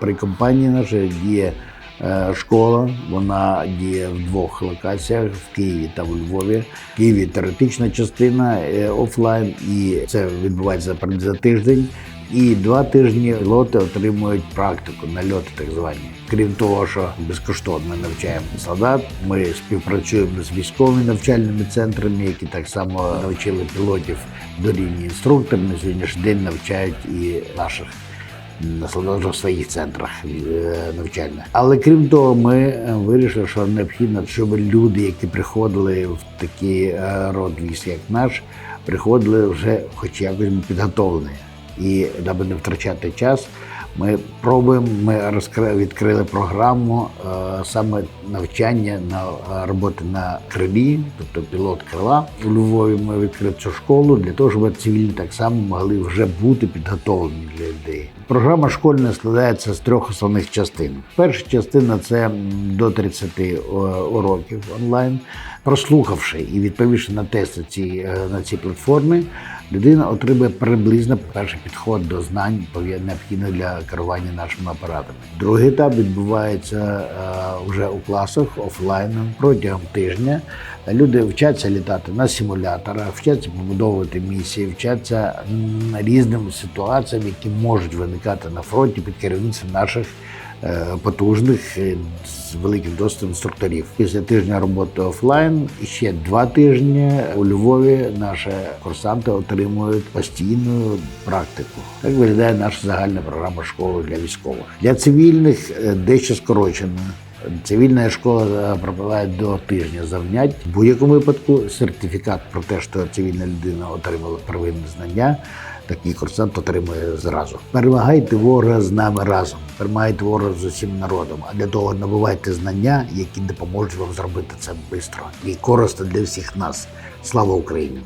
При компанії нашій діє е, школа. Вона діє в двох локаціях в Києві та в Львові. В Києві теоретична частина е, офлайн, і це відбувається за тиждень. І два тижні пілоти отримують практику, нальоти так звані. Крім того, що безкоштовно навчаємо солдат, ми співпрацюємо з військовими навчальними центрами, які так само навчили пілотів до рівня інструкторів. На сьогоднішній день навчають і наших на солдатах в своїх центрах е, навчальних. Але крім того, ми е, вирішили, що необхідно, щоб люди, які приходили в такий е, род військ, як наш, приходили вже хоч якось підготовлені. І аби не втрачати час, ми пробуємо. Ми відкрили програму саме навчання на е, роботи на крилі, тобто пілот крила. У Львові ми відкрили цю школу для того, щоб цивільні так само могли вже бути підготовлені для людей. Програма школьна складається з трьох основних частин. Перша частина це до 30 уроків онлайн. Прослухавши і відповівши на тести ці, е, на цій платформі, людина отримує приблизно перший підход до знань, необхідних для керування нашими апаратами. Другий етап відбувається е, вже у класах офлайном протягом тижня. Люди вчаться літати на симуляторах, вчаться побудовувати місії, вчаться різним ситуаціям, які можуть виникати на фронті під керівництвом наших е, потужних е, з великим досвідом інструкторів. Після тижня роботи офлайн ще два тижні у Львові наші курсанти отримують постійну практику. Так виглядає наша загальна програма школи для військових. Для цивільних е, дещо скорочена. Цивільна школа пропливає до тижня завнять. В будь-якому випадку сертифікат про те, що цивільна людина отримала первинне знання. Такий курсант отримує зразу. Перемагайте ворога з нами разом, перемагайте ворога з усім народом. А для того набувайте знання, які допоможуть вам зробити це швидко і корисно для всіх нас. Слава Україні!